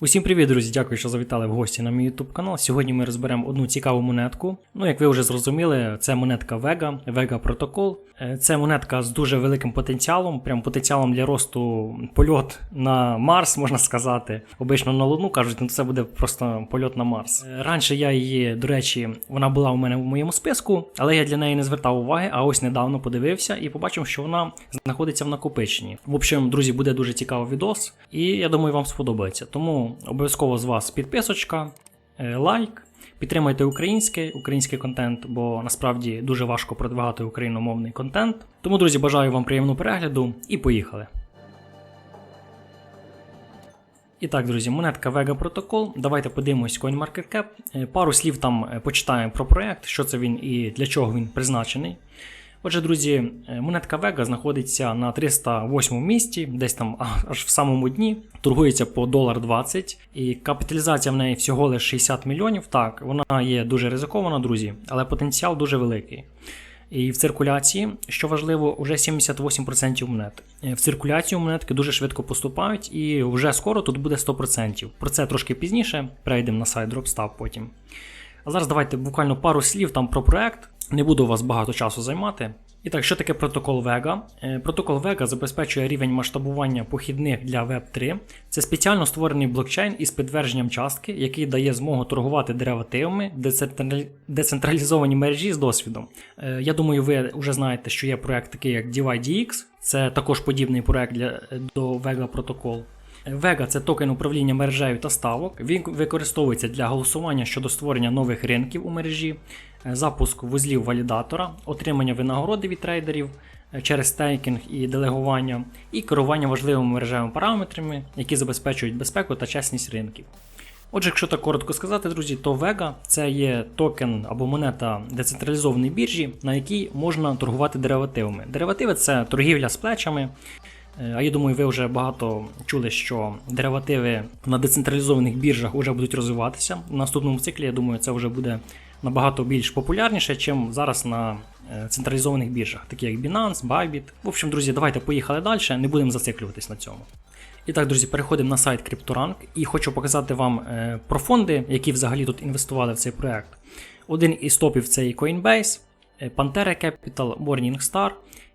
Усім привіт, друзі! Дякую, що завітали в гості на мій YouTube канал. Сьогодні ми розберемо одну цікаву монетку. Ну, як ви вже зрозуміли, це монетка Vega, Vega Protocol. Е, Це монетка з дуже великим потенціалом, прям потенціалом для росту польот на Марс, можна сказати. Обично на Луну кажуть, ну це буде просто польот на Марс. Е, Раніше я її, до речі, вона була у мене в моєму списку, але я для неї не звертав уваги. А ось недавно подивився і побачив, що вона знаходиться в накопиченні. В общем, друзі, буде дуже цікавий відос, і я думаю, вам сподобається. Тому обов'язково з вас підписочка, е, лайк. Підтримайте український, український контент, бо насправді дуже важко продвигати україномовний контент. Тому, друзі, бажаю вам приємного перегляду і поїхали. І так, друзі, монетка Vega Protocol. Давайте подивимось CoinMarketCap. Е, Пару слів там е, почитаємо про проект, що це він і для чого він призначений. Отже, друзі, е, монетка Vega знаходиться на 308 місці, десь там аж в самому дні. Торгується по долар 20 і капіталізація в неї всього лише 60 мільйонів. Так, вона є дуже ризикована, друзі, але потенціал дуже великий. І в циркуляції, що важливо, вже 78% монет. Е, В циркуляцію монетки дуже швидко поступають, і вже скоро тут буде 100%. Про це трошки пізніше. Перейдемо на сайт Dropstop потім. А зараз давайте буквально пару слів там про проект. Не буду вас багато часу займати. І так, що таке протокол Vega? Е, Протокол Vega забезпечує рівень масштабування похідних для Web3. Це спеціально створений блокчейн із підтвердженням частки, який дає змогу торгувати деривативами в децентралізованій мережі з досвідом. Е, Я думаю, ви вже знаєте, що є проект такий як DYDX. Це також подібний проект для, до Vega Protocol. Vega це токен управління мережею та ставок. Він використовується для голосування щодо створення нових ринків у мережі, е, запуск вузлів валідатора, отримання винагороди від трейдерів е, через стейкінг і делегування, і керування важливими мережевими параметрами, які забезпечують безпеку та чесність ринків. Отже, якщо так коротко сказати, друзі, то Vega це є токен або монета децентралізованої біржі, на якій можна торгувати деривативами. Деривативи це торгівля з плечами. Е, А я думаю, ви вже багато чули, що деривативи на децентралізованих біржах вже будуть розвиватися. В наступному циклі, я думаю, це вже буде набагато більш популярніше, ніж зараз на е, централізованих біржах, такі як Binance, Bybit. В общем, друзі, давайте поїхали далі, не будемо зациклюватись на цьому. І так, друзі, переходимо на сайт CryptoRank і хочу показати вам е, про фонди, які взагалі тут інвестували в цей проект. Один із топів це Coinbase, Pantera Capital, Morningstar.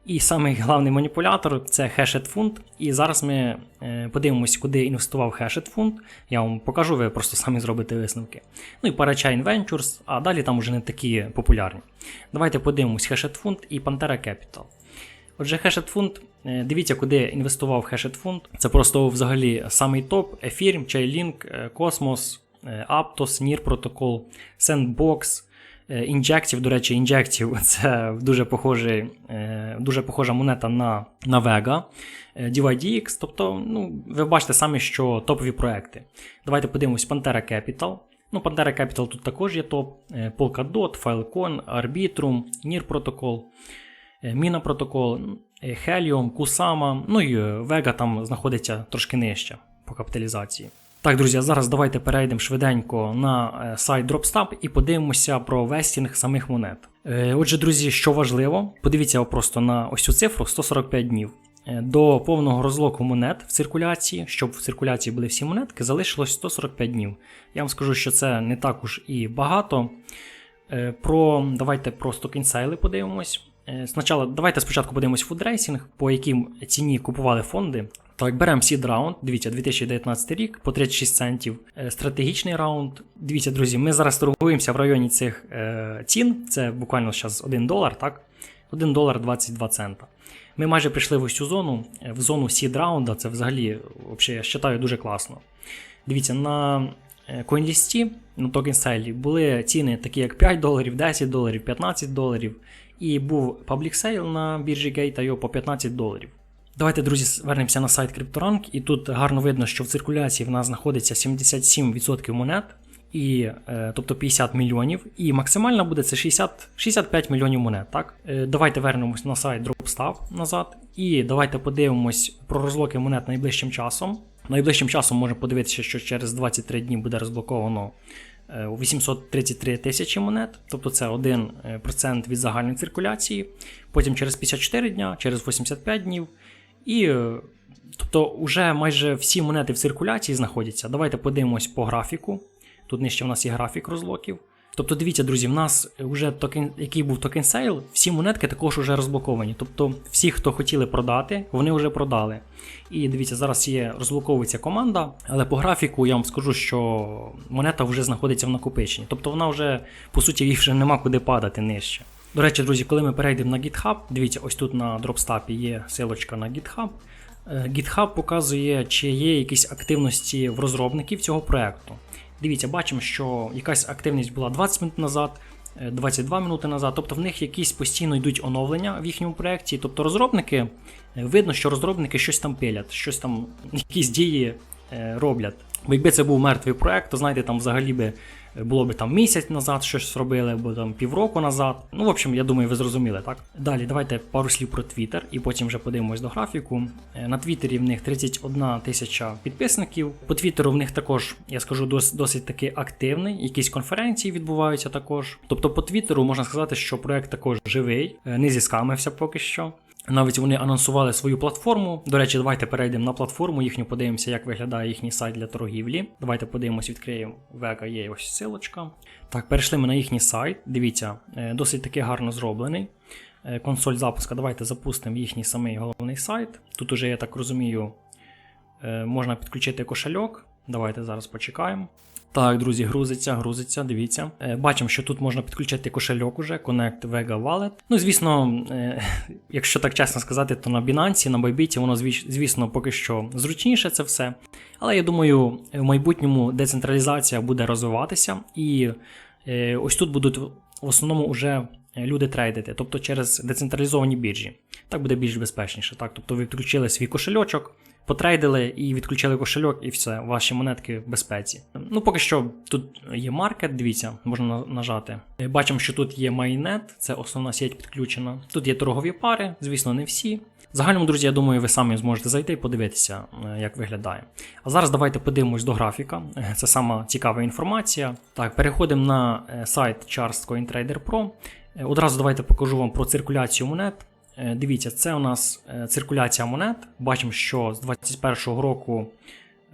І самий головний маніпулятор це Fund. І зараз ми е, подивимося, куди інвестував Fund. Я вам покажу, ви просто самі зробите висновки. Ну і Parachain Ventures, а далі там вже не такі популярні. Давайте подивимось Fund і Pantera Capital. Отже, Fund, е, дивіться, куди інвестував Fund. Це просто взагалі самий топ: Ethereum, Chainlink, Cosmos, Aptos, NIR Protocol, Sandbox. Е, Injective, до речі, Injective це дуже, похожий, е, дуже похожа монета на, на Vega, е, DYDX, тобто, ну, ви бачите самі, що топові проекти. Давайте подивимось Pantera Capital. Ну, Pantera Capital тут також є топ. Polkadot, Filecoin, Arbitrum, NIR Protocol, Mina Protocol, Helium, Kusama, ну і Vega там знаходиться трошки нижче по капіталізації. Так, друзі, зараз давайте перейдемо швиденько на е, сайт DropStab і подивимося про вестінг самих монет. Е, Отже, друзі, що важливо, подивіться просто на ось цю цифру 145 днів. Е, До повного розлоку монет в циркуляції, щоб в циркуляції були всі монетки, залишилось 145 днів. Я вам скажу, що це не так уж і багато. Про давайте про стокінсейли подивимось. Спочатку, давайте спочатку подивимось фудрейсінг, по яким ціні купували фонди. Так, беремо Seed раунд, дивіться, 2019 рік по 36 центів. Е, Стратегічний раунд. Дивіться, друзі, ми зараз торгуємося в районі цих е, цін. Це буквально зараз 1 долар, так? 1 долар 22 цента. Ми майже прийшли в ось цю зону, е, в зону Seed раунда. Це взагалі, взагалі, я вважаю, дуже класно. Дивіться, на е, CoinList, на TokenSale були ціни такі як 5 доларів, 10 доларів, 15 доларів. І був Public Sale на біржі Gate.io по 15 доларів. Давайте, друзі, вернемося на сайт CryptoRank, і тут гарно видно, що в циркуляції в нас знаходиться 77% монет, і, е, тобто 50 мільйонів, і максимальна буде це 60, 65 мільйонів монет. Так? Е, Давайте вернемось на сайт DropStab назад, і давайте подивимось про розлоки монет найближчим часом. Найближчим часом можемо подивитися, що через 23 дні буде розблоковано е, 833 тисячі монет, тобто це 1% від загальної циркуляції. Потім через 54 дня, через 85 днів і е, Тобто, вже майже всі монети в циркуляції знаходяться. Давайте подивимось по графіку. Тут нижче в нас є графік розблоків. Тобто, дивіться, друзі, в нас вже токен, який був токен сейл, всі монетки також вже розблоковані. Тобто, всі, хто хотіли продати, вони вже продали. І дивіться, зараз є розблоковується команда, але по графіку я вам скажу, що монета вже знаходиться в накопиченні. Тобто вона вже, по суті, їй вже нема куди падати нижче. До речі, друзі, коли ми перейдемо на GitHub, дивіться, ось тут на дропстапі є силочка на GitHub. Е, GitHub показує, чи є якісь активності в розробників цього проекту. Дивіться, бачимо, що якась активність була 20 минут назад, е, 22 минути назад. Тобто в них якісь постійно йдуть оновлення в їхньому проєкті. Тобто розробники, е, видно, що розробники щось там пилять, щось там, якісь дії е, роблять. Бо якби це був мертвий проект, то знаєте, там взагалі би було б там місяць назад щось зробили, або там півроку назад. Ну, в общем, я думаю, ви зрозуміли, так? Далі, давайте пару слів про Twitter, і потім вже подивимось до графіку. Е, На Твіттері в них 31 тисяча підписників. По Твіттеру в них також, я скажу, дос- досить таки активний. Якісь конференції відбуваються також. Тобто по Твіттеру можна сказати, що проект також живий, е, не зіскамився поки що. Навіть вони анонсували свою платформу. До речі, давайте перейдемо на платформу їхню, подивимося, як виглядає їхній сайт для торгівлі. Давайте подивимось, відкриємо Vega, є ось силочка. Так, перейшли ми на їхній сайт. Дивіться, е, досить таки гарно зроблений. Е, Консоль запуска. Давайте запустимо їхній самий головний сайт. Тут уже, я так розумію, е, можна підключити кошельок. Давайте зараз почекаємо. Так, друзі, грузиться, грузиться, дивіться. Е, Бачимо, що тут можна підключити кошельок уже, Connect Vega Wallet. Ну, звісно, е, якщо так чесно сказати, то на Binance, на Bybit воно, звіс- звісно, поки що зручніше це все. Але я думаю, в майбутньому децентралізація буде розвиватися, і е, ось тут будуть в основному вже люди трейдити, тобто через децентралізовані біржі. Так буде більш безпечніше. Так? Тобто ви включили свій кошельочок, потрейдили і відключили кошельок, і все, ваші монетки в безпеці. Ну, поки що тут є маркет, дивіться, можна нажати. Е, Бачимо, що тут є майнет, це основна сеть підключена. Тут є торгові пари, звісно, не всі. В друзі, я думаю, ви самі зможете зайти і подивитися, е, як виглядає. А зараз давайте подивимось до графіка. Е, Це сама цікава інформація. Так, переходимо на сайт Charles CoinTrader Pro. Одразу давайте покажу вам про циркуляцію монет. Е, Дивіться, це у нас е, циркуляція монет. Бачимо, що з 2021 року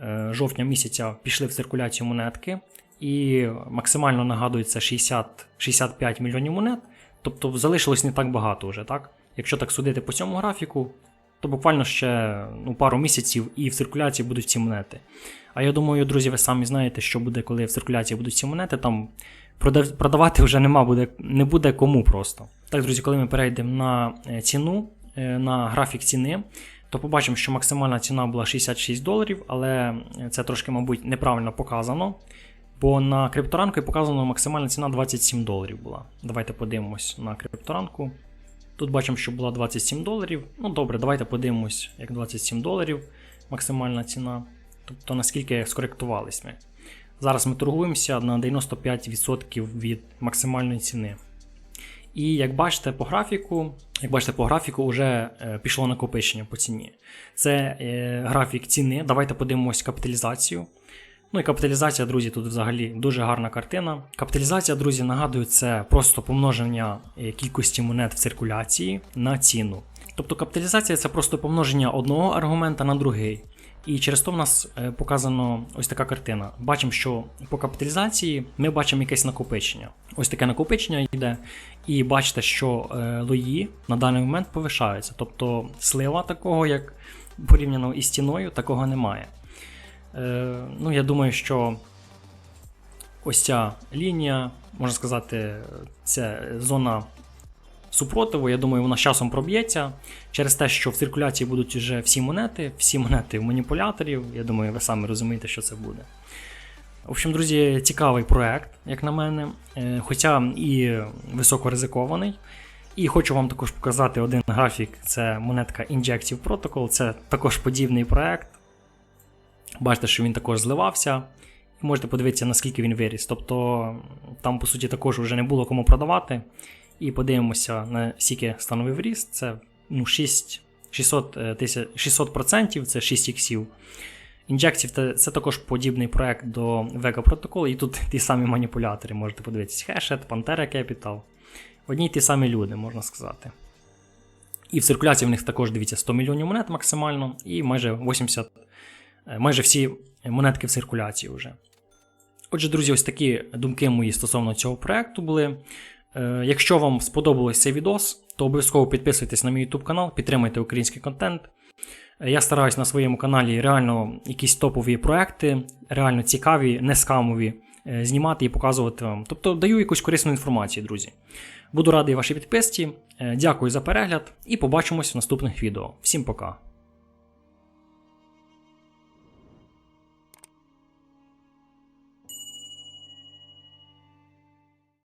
е, жовтня місяця пішли в циркуляцію монетки, і максимально нагадується 60, 65 мільйонів монет. Тобто залишилось не так багато вже, так? Якщо так судити по цьому графіку, то буквально ще ну, пару місяців і в циркуляції будуть ці монети. А я думаю, друзі, ви самі знаєте, що буде, коли в циркуляції будуть ці монети, там продавати вже нема буде, не буде кому просто. Так, друзі, коли ми перейдемо на е, ціну, е, на графік ціни, то побачимо, що максимальна ціна була 66 доларів, але це трошки, мабуть, неправильно показано. Бо на крипторанку показано максимальна ціна 27 доларів була. Давайте подивимось на крипторанку. Тут бачимо, що була 27 доларів. Ну добре, давайте подивимось, як 27 доларів максимальна ціна. Тобто наскільки скоректувались ми. Зараз ми торгуємося на 95% від максимальної ціни. І як бачите по графіку, як бачите по графіку, вже е, пішло накопичення по ціні. Це е, графік ціни. Давайте подивимось капіталізацію. Ну і капіталізація, друзі, тут взагалі дуже гарна картина. Капіталізація, друзі, нагадую, це просто помноження е, кількості монет в циркуляції на ціну. Тобто капіталізація це просто помноження одного аргумента на другий. І через то в нас е, показано ось така картина. Бачимо, що по капіталізації ми бачимо якесь накопичення. Ось таке накопичення йде. І бачите, що е, лої на даний момент повишаються. Тобто слива такого, як порівняно із стіною, такого немає. Е, ну, я думаю, що ось ця лінія, можна сказати, це зона супротиву. Я думаю, вона з часом проб'ється через те, що в циркуляції будуть вже всі монети, всі монети в маніпуляторів. Я думаю, ви самі розумієте, що це буде. В общем, друзі, цікавий проект, як на мене, е, хоча і високоризикований. І хочу вам також показати один графік: це монетка Injective Protocol, це також подібний проект. Бачите, що він також зливався. Можете подивитися, наскільки він виріс. Тобто там, по суті, також вже не було кому продавати. І подивимося, на скільки становив ріст. Це ну, 6, 600, е, тисяч, 600%, це 6 іксів. Injective це, також подібний проект до Vega Protocol, і тут ті самі маніпулятори, можете подивитися. Hashit, Pantera Capital. Одні й ті самі люди, можна сказати. І в циркуляції в них також дивіться 100 мільйонів монет максимально, і майже 80, е, майже всі монетки в циркуляції вже. Отже, друзі, ось такі думки мої стосовно цього проекту були. Е, Якщо вам сподобалось цей відос, то обов'язково підписуйтесь на мій YouTube канал, підтримуйте український контент. Е, Я стараюсь на своєму каналі реально якісь топові проекти, реально цікаві, не скамові, е, знімати і показувати вам. Тобто даю якусь корисну інформацію, друзі. Буду радий вашій підписці. Дякую за перегляд і побачимось в наступних відео. Всім пока!